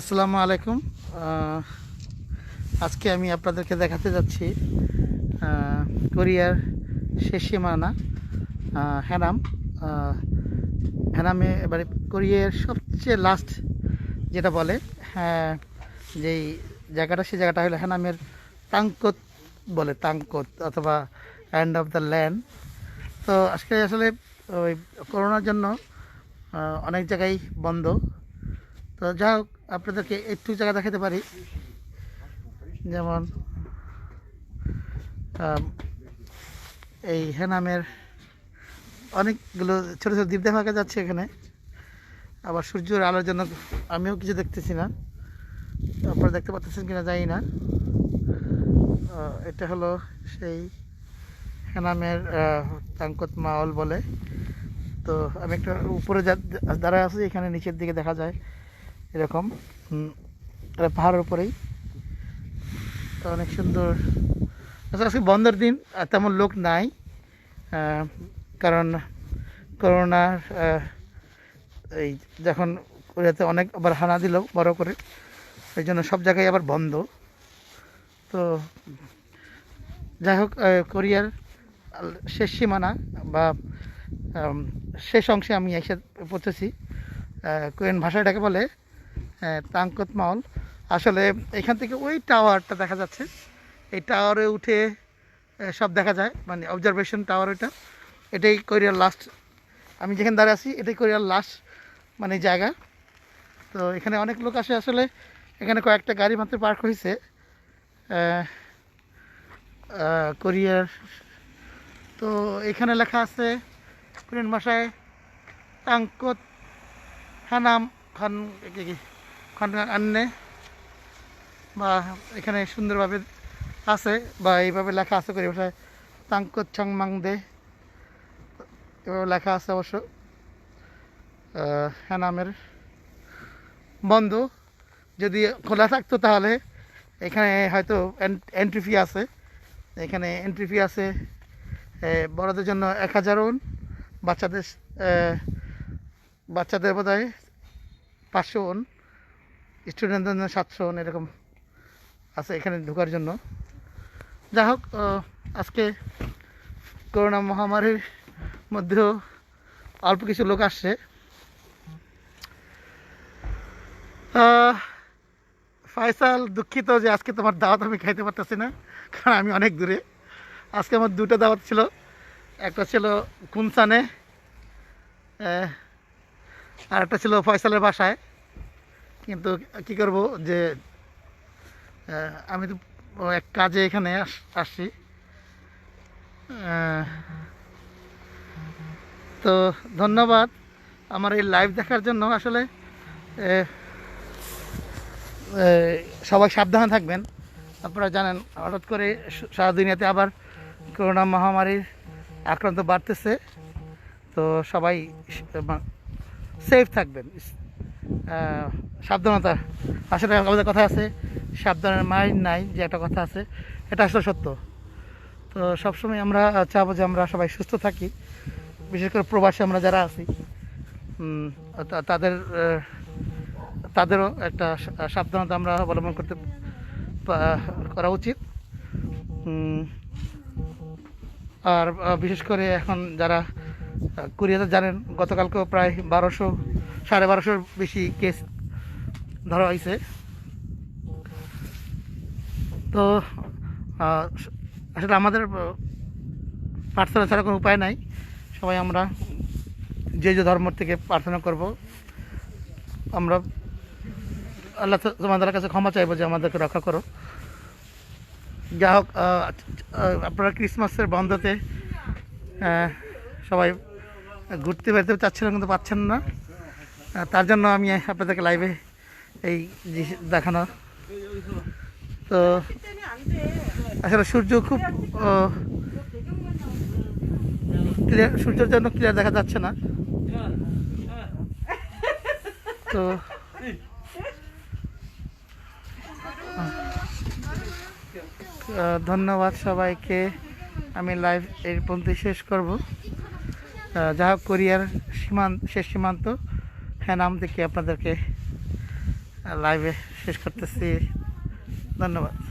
আসসালামু আলাইকুম। আজকে আমি আপনাদেরকে দেখাতে যাচ্ছি কোরিয়ার শেষ সীমানা হ্যানাম। হ্যানামে এবারে কোরিয়ার সবচেয়ে লাস্ট যেটা বলে হ্যাঁ যেই জায়গাটা সেই জায়গাটা হলো হ্যানামের তাঙ্কত বলে তাঙ্কত অথবা অ্যান্ড অফ দ্য ল্যান্ড তো আজকে আসলে ওই করোনার জন্য অনেক জায়গায় বন্ধ। তো যা হোক, আপনাদেরকে একটু জায়গা দেখাতে পারি। যেমন এই হেনামের অনেকগুলো ছোটো ছোটো দ্বীপ দেখা যাচ্ছে এখানে। আবার সূর্যের আলোর জন্য আমিও কিছু দেখতেছি না। আপনারা দেখতে পাচ্ছেন কিনা জানি না। এটা হলো সেই হেনামের তাঙ্কত মাওল বলে। তো আমি একটা উপরে দাঁড়ায় আছি, এখানে নিচের দিকে দেখা যায়। এরকম। এটা পাহাড়ের উপরেই। তো অনেক সুন্দর। আচ্ছা আজকে বন্ধের দিন তেমন লোক নাই। কারণ করোনার এই যখন কোরিয়াতে অনেক আবার হানা দিল বড় করে, এই জন্য সব জায়গায় আবার বন্ধ। তো যাই হোক কোরিয়ার শেষ সীমানা বা শেষ অংশে আমি এসে পড়তেছি কোরিয়ান ভাষায় এটাকে বলে তাঙ্কত মাউল আসলে এখান থেকে ওই টাওয়ারটা দেখা যাচ্ছে। এই টাওয়ারে উঠে সব দেখা যায়। মানে অবজারভেশন টাওয়ার ওইটা এটাই কোরিয়ার লাস্ট আমি যেখানে দাঁড়িয়ে আছি, এটাই কোরিয়ার লাস্ট মানে জায়গা। তো এখানে অনেক লোক আসে আসলে। এখানে কয়েকটা গাড়ি মাত্র পার্ক হয়েছে। কোরিয়ার তো এখানে লেখা আছে, কোরিয়ান ভাষায় তাঙ্কত হানাম খান আন্নে বা এখানে সুন্দরভাবে আছে বা এইভাবে লেখা আছে করে ভাষায় তাঙ্কত ছংমাং দে। এভাবে লেখা আছে অবশ্য। হ্যানামের বন্ধ। যদি খোলা থাকতো তাহলে এখানে হয়তো এন্ট্রি ফি আছে। এখানে এন্ট্রি ফি আছে বড়দের জন্য এক হাজার ওন বাচ্চাদের বাচ্চাদের বোধ হয় পাঁচশো ওন স্টুডেন্টদের জন্য সাতশো এরকম আছে এখানে ঢোকার জন্য। যা হোক আজকে করোনা মহামারীর মধ্যেও অল্প কিছু লোক আসছে। ফয়সাল দুঃখিত যে আজকে তোমার দাওয়াত আমি খাইতে পারতেছি না, কারণ আমি অনেক দূরে। আজকে আমার দুটো দাওয়াত ছিল। একটা ছিল কুনসানে আর একটা ছিল ফয়সালের বাসায়। কিন্তু কি করব যে আমি তো এক কাজে এখানে আস- আসছি। তো ধন্যবাদ আমার এই লাইভ দেখার জন্য। আসলে সবাই সাবধানে থাকবেন। আপনারা জানেন, হঠাৎ করে সারা দুনিয়াতে আবার করোনা মহামারীর আক্রান্ত বাড়তেছে। তো সবাই সেফ থাকবেন। সাবধানতা। আসলে আমাদের কথা আছে, সাবধানের মাইন্ড নাই, যে একটা কথা আছে, এটা আসলে সত্য। তো সবসময় আমরা চাবো যে আমরা সবাই সুস্থ থাকি। বিশেষ করে প্রবাসী আমরা যারা আছি তাদের তাদেরও একটা সাবধানতা আমরা অবলম্বন করতে করা উচিত। আর বিশেষ করে এখন যারা কোরিয়াতে জানেন, গতকালকেও প্রায় বারোশো সাড়ে বারোশোর বেশি কেস ধরা হয়েছে। তো আসলে আমাদের প্রার্থনা ছাড়া কোনো উপায় নাই। সবাই আমরা যে যে ধর্ম থেকে প্রার্থনা করব, আমরা আল্লাহ তোমাদের কাছে ক্ষমা চাইব যে আমাদেরকে রক্ষা করো। যা হোক আপনারা ক্রিসমাসের বন্ধতে সবাই ঘুরতে বেরতে চাচ্ছিলেন কিন্তু পাচ্ছেন না। তার জন্য আমি আপনাদেরকে লাইভে এই দেখানো। তো আসলে সূর্য খুব ক্লিয়ার সূর্যের জন্য ক্লিয়ার দেখা যাচ্ছে না। তো ধন্যবাদ সবাইকে। আমি লাইভ এই পর্যন্ত শেষ করব। যা হোক কোরিয়ার সীমান্ত শেষ সীমান্ত। হ্যাঁ নাম দেখি আপনাদেরকে লাইভে শেষ করতেছি। ধন্যবাদ।